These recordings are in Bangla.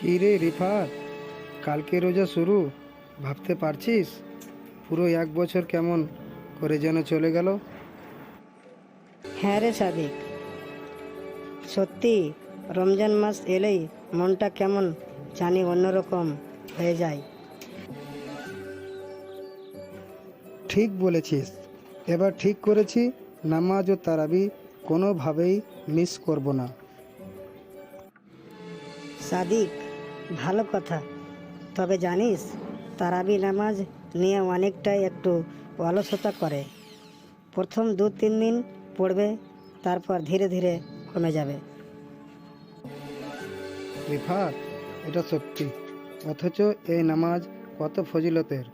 কী রে রিফাত? কালকে রোজা শুরু ভাবতে পারছিস? পুরো এক বছর কেমন করে যেন চলে গেল? হ্যাঁ রে সাদিক। সত্যি রমজান মাস এলেই মনটা কেমন জানি অন্যরকম হয়ে যায়। ঠিক বলেছিস। এবার ঠিক করেছি নামাজ ও তারাবি কোনোভাবেই মিস করব না। সাদিক ভালো কথা। তবে জানিস, তারাবি নামাজ নিয়ে অনেকটাই একটু অলসতা করে। প্রথম দু তিন দিন পড়বে, তারপর ধীরে ধীরে কমে যাবে। এটা সত্যি। অথচ এই নামাজ কত ফজিলতের।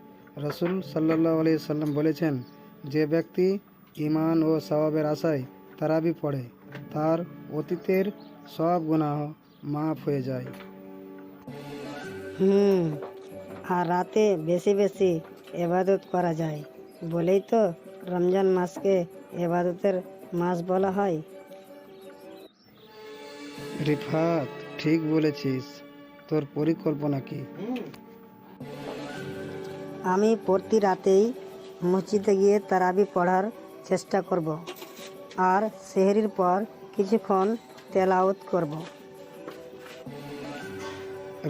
রসুল সাল্লাহ আলি সাল্লাম বলেছেন, যে ব্যক্তি ইমান ও সওয়াবের আশায় তারাবি পড়ে, তার অতীতের সব গুনাহ মাফ হয়ে যায়। হুম আর রাতে বেশি বেশি এবাদত করা যায়। বলেই তো রমজান মাসকে এবাদতের মাস বলা হয়। রিফাত ঠিক বলেছিস। তোর পরিকল্পনা কি? আমি প্রতি রাতেই মসজিদে গিয়ে তারাবি পড়ার চেষ্টা করব আর সেহরির পর কিছুক্ষণ তেলাওত করব।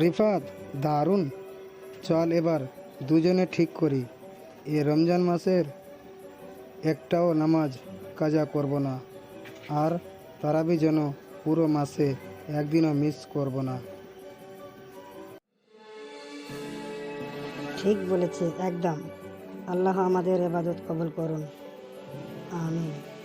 রিফাত, দারুণ। চল এবার দুজনে ঠিক করি। এ রমজান মাসের একটাও নামাজ কাজা করব না। আর তারাবি যেন পুরো মাসে একদিনও মিস করব না। ঠিক বলেছে একদম। আল্লাহ আমাদের এবাদত কবুল করুন। আমিন।